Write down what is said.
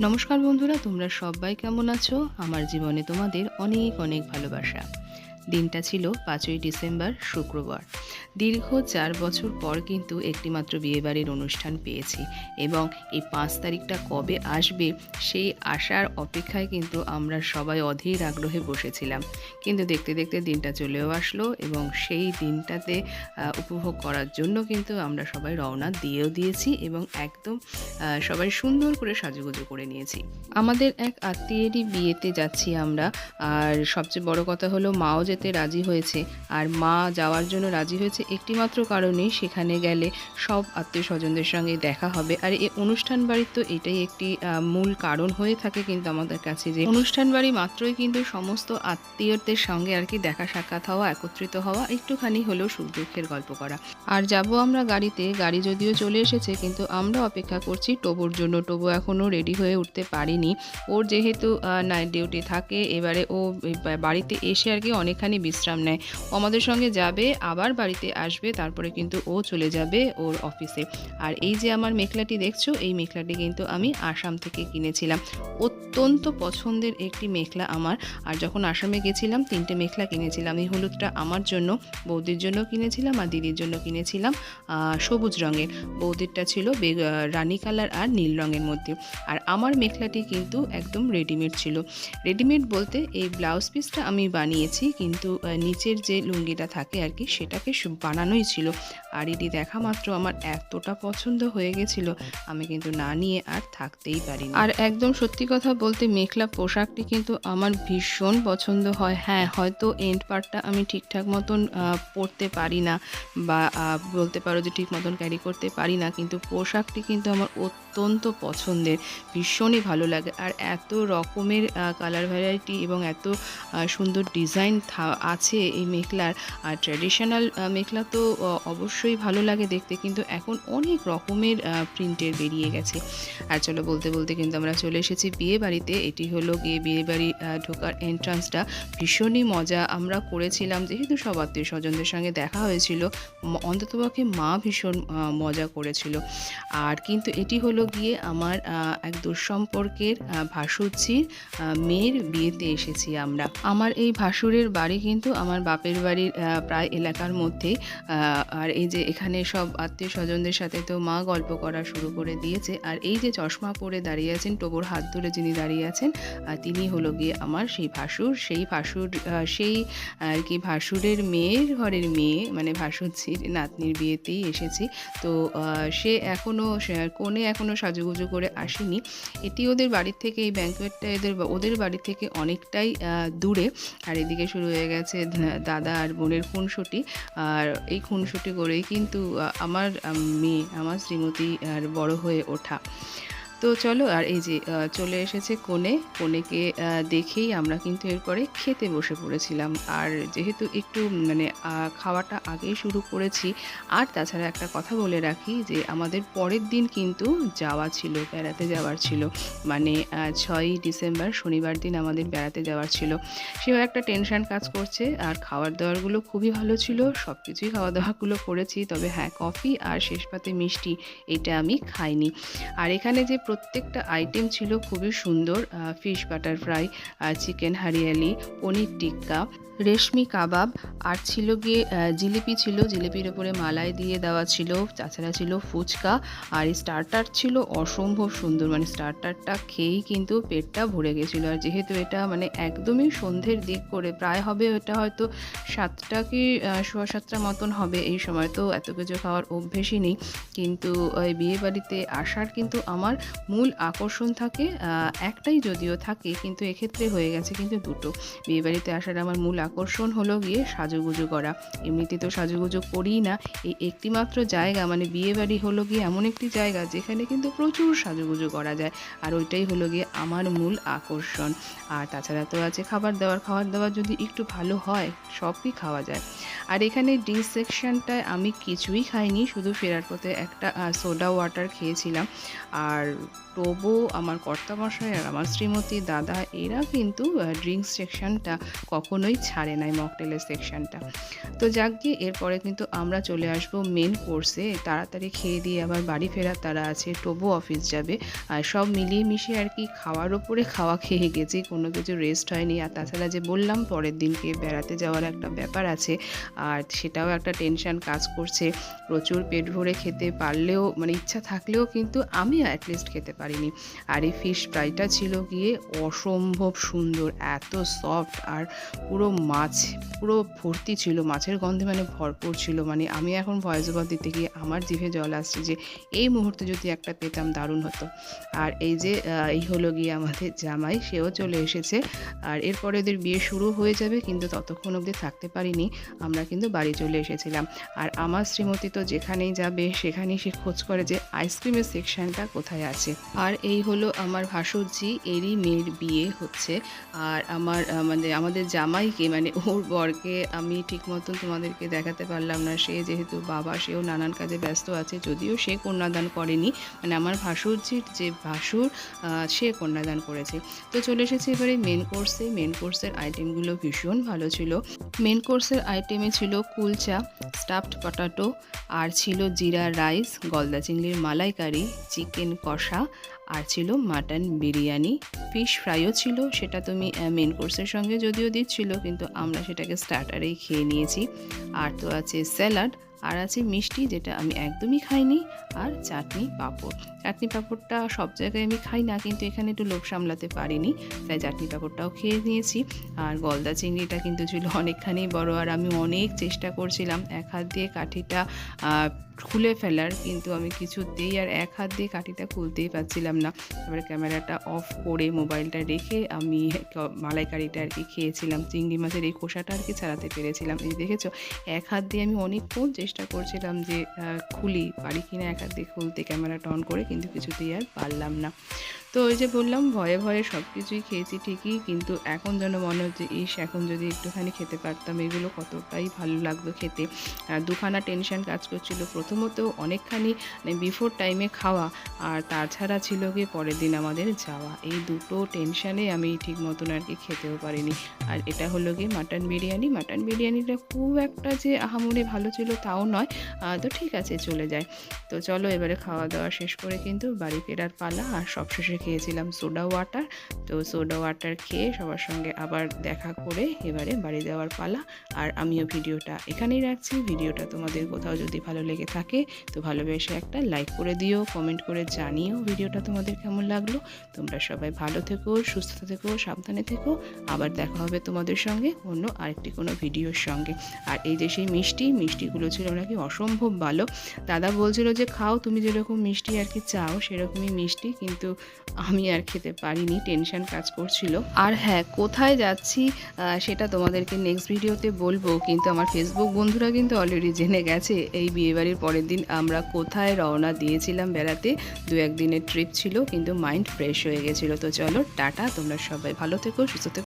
নমস্কার বন্ধুরা তোমরা সবাই কেমন আছো? আমার জীবনে তোমাদের অনেক অনেক ভালোবাসা। দিনটা ছিল পাঁচই ডিসেম্বর, শুক্রবার। দীর্ঘ চার বছর পর কিন্তু একটিমাত্র বিয়েবাড়ির অনুষ্ঠান পেয়েছি এবং এই পাঁচ তারিখটা কবে আসবে সেই আসার অপেক্ষায় কিন্তু আমরা সবাই অধীর আগ্রহে বসেছিলাম। কিন্তু দেখতে দেখতে দিনটা চলেও আসলো এবং সেই দিনটাতে উপভোগ করার জন্য কিন্তু আমরা সবাই রওনা দিয়েও দিয়েছি এবং একদম সবাই সুন্দর করে সাজুগুজু করে নিয়েছি। আমাদের এক আত্মীয়েরই বিয়েতে যাচ্ছি আমরা, আর সবচেয়ে বড় কথা হলো মাও যেতে রাজি হয়েছে। আর মা যাওয়ার জন্য রাজি হয়েছে একটিমাত্র কারণেই সেখানে গেলে সব আত্মীয় স্বজনদের সঙ্গে দেখা হবে। আর এই অনুষ্ঠান বাড়ির তো এটাই একটি মূল কারণ হয়ে থাকে কিন্তু আমাদের কাছে যে অনুষ্ঠান বাড়ি মাত্রই কিন্তু সমস্ত আত্মীয়দের সঙ্গে আর কি দেখা সাক্ষাৎ হওয়া, একত্রিত হওয়া, একটুখানি হলেও সুখ দুঃখের গল্প করা। আর যাব আমরা গাড়িতে, গাড়ি যদিও চলে এসেছে কিন্তু আমরা অপেক্ষা করছি টোবোর জন্য। টোবো এখনও রেডি হয়ে উঠতে পারিনি। ওর যেহেতু নাইট ডিউটি থাকে, এবারে ও বাড়িতে এসে আর কি অনেকখানি বিশ্রাম নেয়। ও আমাদের সঙ্গে যাবে, আবার বাড়িতে আসবে, তারপরে কিন্তু ও চলে যাবে ওর অফিসে। আর এই যে আমার মেখলাটি দেখছ, এই মেখলাটি কিন্তু আমি আসাম থেকে কিনেছিলাম। অত্যন্ত পছন্দের একটি মেখলা আমার। আর যখন আসামে গেছিলাম, তিনটে মেখলা কিনেছিলাম। এই হলুদটা আমার জন্য, বৌদির জন্য কিনেছিলাম আর দিদির জন্য কিনেছিলাম সবুজ রঙের। বৌদিরটা ছিল রানী কালার আর নীল রঙের মধ্যে। আর আমার মেখলাটি কিন্তু একদম রেডিমেড ছিল। রেডিমেড বলতে এই ব্লাউজ পিসটা আমি বানিয়েছি, কিন্তু আহ, নিচের যে লুঙ্গিটা থাকে আর কি সেটাকে বানানোই ছিল। আর এটি দেখা মাত্র আমার এতটা পছন্দ হয়ে গেছিল আমি কিন্তু না নিয়ে আর থাকতেই পারি আর একদম সত্যি কথা বলতে মেখলা পোশাকটি কিন্তু আমার ভীষণ পছন্দ হয়। হ্যাঁ হয়তো এন্ড পার্টটা আমি ঠিকঠাক মতন পরতে পারি না বা বলতে পারো যে ঠিক মতন ক্যারি করতে পারি না কিন্তু পোশাকটি কিন্তু আমার অত্যন্ত পছন্দের ভীষণই ভালো লাগে। আর এত রকমের কালার ভ্যারাইটি এবং এত সুন্দর ডিজাইন আছে এই মেখলার। আর ট্র্যাডিশনাল মেখলা তো অবশ্যই ভালো লাগে দেখতে কিন্তু এখন অনেক রকমের প্রিন্টের বেরিয়ে গেছে। আর চলো বলতে বলতে কিন্তু আমরা চলে এসেছি বিয়ে বাড়িতে এটি হলো গিয়ে বিয়ে বাড়ি ঢোকার এন্ট্রান্সটা ভীষণই মজা আমরা করেছিলাম যেহেতু সব আত্মীয় স্বজনদের সঙ্গে দেখা হয়েছিল অন্ততপক্ষে মা ভীষণ মজা করেছিল। আর কিন্তু এটি হলো গিয়ে আমার এক দুঃসম্পর্কের আহ, মেয়ের বিয়েতে এসেছি আমরা। আমার এই ভাসুরের বাড়ি কিন্তু আমার বাপের বাড়ির প্রায় এলাকার মধ্যে আর এই যে এখানে সব আত্মীয় স্বজনদের সাথে তো মা গল্প করা শুরু করে দিয়েছে। আর এই যে চশমা পরে দাঁড়িয়ে আছেন টোবর হাত ধরে যিনি দাঁড়িয়ে আছেন তিনি হলো গিয়ে আমার সেই ভাসুর। সেই ভাসুর সেই আর কি ভাসুরের মেয়ের ঘরের মেয়ে মানে ভাসুরঝির নাতনির বিয়েতেই এসেছি। তো সে এখনও কোণে এখনও সাজুগুজু করে আসেনি। এটি ওদের বাড়ির থেকে, এই ব্যাঙ্কুয়েটটা এদের, ওদের বাড়ি থেকে অনেকটাই দূরে। আর এদিকে শুরু হয়ে গেছে দাদা আর বোনের খুনসুটি। আর এই খুনসুটি করেই কিন্তু আমার মেয়ে, আমার শ্রীমতী আর বড় হয়ে ওঠা। তো চলো, আর এই যে চলে এসেছে কোণে। কোণেকে দেখেই আমরা কিন্তু এরপরে খেতে বসে পড়েছিলাম। আর যেহেতু একটু মানে খাওয়াটা আগেই শুরু করেছি, আর তাছাড়া একটা কথা বলে রাখি যে, আমাদের পরের দিন কিন্তু যাওয়া ছিল, বেড়াতে যাওয়ার ছিল। মানে ছয়ই ডিসেম্বর শনিবার দিন আমাদের বেড়াতে যাওয়ার ছিল। সেও একটা টেনশন কাজ করছে, আর খাওয়ার দাওয়ারগুলো খুবই ভালো ছিল সব কিছুই খাওয়া দাওয়াগুলো করেছি। তবে হ্যাঁ কফি আর শেষ পাতে মিষ্টি, এটা আমি খাইনি। আর এখানে যে প্রত্যেকটা আইটেম ছিল খুবই সুন্দর fish butter fry chicken hariyali paneer tikka, reshmi kebab, আর ছিল গিয়ে জিলিপি ছিল, জিলিপির ওপরে মালাই দিয়ে দেওয়া ছিল, তাছাড়া ছিল ফুচকা, আর স্টার্টার ছিল অসম্ভব সুন্দর মানে স্টার্টারটা খেয়েই কিন্তু পেটটা ভরে গেছিল, আর যেহেতু এটা মানে একদমই সন্ধ্যের দিক করে, প্রায় হবে এটা হয়তো সাতটা কি সোয়া সাতটা মতন হবে এই সময়, তো এত কিছু খাওয়ার অভ্যেসই নেই, কিন্তু ওই বিয়েবাড়িতে আসার কিন্তু আমার মূল আকর্ষণ থাকে একটাই যদিও থাকে, কিন্তু এক্ষেত্রে হয়ে গেছে কিন্তু দুটো। বিয়েবাড়িতে আসার আমার মূল আকর্ষণ হলো গিয়ে সাজুগুজু করা। এমনিতে তো সাজুগুজু করিই না। এই একটিমাত্র জায়গা মানে বিয়েবাড়ি হলো গিয়ে এমন একটি জায়গা যেখানে কিন্তু প্রচুর সাজুগুজু করা যায়। আর ওইটাই হলো গিয়ে আমার মূল আকর্ষণ। আর তাছাড়া তো আছে খাবার দাবার। খাবার দাবার যদি একটু ভালো হয়, সবই খাওয়া যায়। আর এখানে ডিশ সেকশনটায় আমি কিছুই খাইনি, শুধু ফেরার পথে একটা সোডা ওয়াটার খেয়েছিলাম। আর টোবো আমার কর্তামশাই আর আমার শ্রীমতী দাদা, এরা কিন্তু ড্রিঙ্কস সেকশনটা কখনোই ছাড়ে নাই মকটেলের সেকশনটা তো যাক গিয়ে এরপরে কিন্তু আমরা চলে আসব মেন কোর্সে তাড়াতাড়ি খেয়ে দিয়ে আবার বাড়ি ফেরার তারা আছে টোবো অফিস যাবে। আর সব মিলিয়ে মিশিয়ে আর কি খাওয়ার ওপরে খাওয়া খেয়ে গেছি, কোনো কিছু রেস্ট হয়নি। আর তাছাড়া যে বললাম, পরের দিনকে বেড়াতে যাওয়ার একটা ব্যাপার আছে, আর সেটাও একটা টেনশন কাজ করছে। প্রচুর পেট ভরে খেতে পারলেও মানে ইচ্ছা থাকলেও কিন্তু আমি অ্যাটলিস্ট খেতে পারিনি। আর এই ফিশ ফ্রাইটা ছিল গিয়ে অসম্ভব সুন্দর, এত সফট আর পুরো মাছ, পুরো ভর্তি ছিল, মাছের গন্ধে মানে ভরপুর ছিল। মানে আমি এখন ভয়েস ওভার দিতে গিয়ে আমার জিভে জল আসছে যে এই মুহূর্তে যদি একটা পেতাম দারুণ হতো। আর এই যে এই হলো গিয়ে আমাদের জামাই, সেও চলে এসেছে। আর এরপরে ওদের বিয়ে শুরু হয়ে যাবে, কিন্তু ততক্ষণ অবধি থাকতে পারিনি। আমরা কিন্তু বাড়ি চলে এসেছিলাম। আর আমার শ্রীমতী তো যেখানেই যাবে, সেখানেই সে খোঁজ করে যে আইসক্রিমের সেকশনটা কোথায় আছে। আর এই হলো আমার ভাসুরজি, এরই মেয়ের বিয়ে হচ্ছে। আর আমার মানে আমাদের জামাইকে মানে ওর বরকে আমি ঠিক মতন তোমাদেরকে দেখাতে পারলাম না। সে যেহেতু বাবা, সেও নানান কাজে ব্যস্ত আছে, যদিও সে কন্যাদান করেনি। মানে আমার ভাসুরজির যে ভাসুর সে কন্যাদান করেছে। তো চলে এসেছে এবারে মেন কোর্সে মেন কোর্সের আইটেমগুলো ভীষণ ভালো ছিল। মেন কোর্সের আইটেমে ছিল কুলচা স্টাফড পটাটো আর ছিল জিরা রাইস গলদা চিংড়ির মালাইকারি চিকেন কষা আর ছিল মাটন বিরিয়ানি। ফিশ ফ্রাইও ছিল, সেটা তুমি মেন কোর্সের সঙ্গে যদিও দিচ্ছিল, কিন্তু আমরা সেটাকে স্টার্টারেই খেয়ে নিয়েছি। আর তো আছে স্যালাড আর আছে মিষ্টি, যেটা আমি একদমই খাইনি, আর চাটনি পাঁপড়। চাটনি পাঁপড়টা সব জায়গায় আমি খাই না, কিন্তু এখানে একটু লোক সামলাতে পারিনি, তাই চাটনি পাঁপড়টাও খেয়ে নিয়েছি। আর গলদা চিংড়িটা কিন্তু ছিল অনেকখানি বড়, আর আমি অনেক চেষ্টা করছিলাম, এক হাত দিয়ে কাঠিটা খুলে ফেলার, কিন্তু আমি কিছুতেই আর এক হাত দিয়ে কাঠিটা খুলতেই পারছিলাম না। এবার ক্যামেরাটা অফ করে মোবাইলটা রেখে আমি মালাইকারিটা আর কি খেয়েছিলাম। চিংড়ি মাছের এই খোসাটা আর কি ছাড়াতে পেরেছিলাম। এই দেখেছ, এক হাত দিয়ে আমি অনেকক্ষণ চেষ্টা করছিলাম যে খুলি, পারি কিনা এক হাত দিয়ে খুলতে, ক্যামেরাটা অন করে, কিন্তু কিছুতেই আর পারলাম না। তো ওই যে বললাম, ভয়ে ভয়ে সব কিছুই খেয়েছি ঠিকই, কিন্তু এখন যেন মনে হচ্ছে, ইস, এখন যদি একটুখানি খেতে পারতাম, এগুলো কতটাই ভালো লাগতো খেতে। আর দুখানা টেনশন কাজ করছিল। প্রথমত অনেকখানি মানে বিফোর টাইমে খাওয়া, আর তাছাড়া ছিল গিয়ে পরের দিন আমাদের যাওয়া। এই দুটো টেনশানে আমি ঠিক মতন আর কি খেতেও পারিনি। আর এটা হলো গিয়ে মাটন বিরিয়ানি। মাটন বিরিয়ানিটা খুব একটা যে আহামরি ভালো ছিল তাও নয়। তো ঠিক আছে, চলে যায়। তো চলো এবারে খাওয়া দাওয়া শেষ করে কিন্তু বাড়ি ফেরার পালা, আর সবশেষে খেয়েছিলাম সোডা ওয়াটার তো সোডা ওয়াটার খেয়ে সবার সঙ্গে আবার দেখা করে এবারে বাড়ি দেওয়ার পালা। আর আমিও ভিডিওটা এখানেই রাখছি। ভিডিওটা তোমাদের কোথাও যদি ভালো লেগে থাকে, তো ভালোবেসে একটা লাইক করে দিও কমেন্ট করে জানিও ভিডিওটা তোমাদের কেমন লাগল। তোমরা সবাই ভালো থেকো, সুস্থ থেকো, সাবধানে থেকো। আবার দেখা হবে তোমাদের সঙ্গে অন্য আরেকটি কোনো ভিডিওর সঙ্গে। আর এই যে সেই মিষ্টি, মিষ্টিগুলো ছিল নাকি অসম্ভব ভালো। দাদা বলছিল যে, খাও, তুমি যেরকম মিষ্টি আর কি চাও, সেরকমই মিষ্টি। কিন্তু আমি আর খেতে পারিনি টেনশন কাজ করছিল। আর হ্যাঁ কোথায় যাচ্ছি সেটা তোমাদেরকে নেক্সট ভিডিওতে বলব, কিন্তু আমার ফেসবুক বন্ধুরা কিন্তু অলরেডি জেনে গেছে, এই বিয়েবাড়ির পরের দিন আমরা কোথায় রওনা দিয়েছিলাম বেড়াতে। দু একদিনের ট্রিপ ছিল, কিন্তু মাইন্ড ফ্রেশ হয়ে গেছিল। তো চলো, টাটা, তোমরা সবাই ভালো থেকো, সুস্থ থেকো।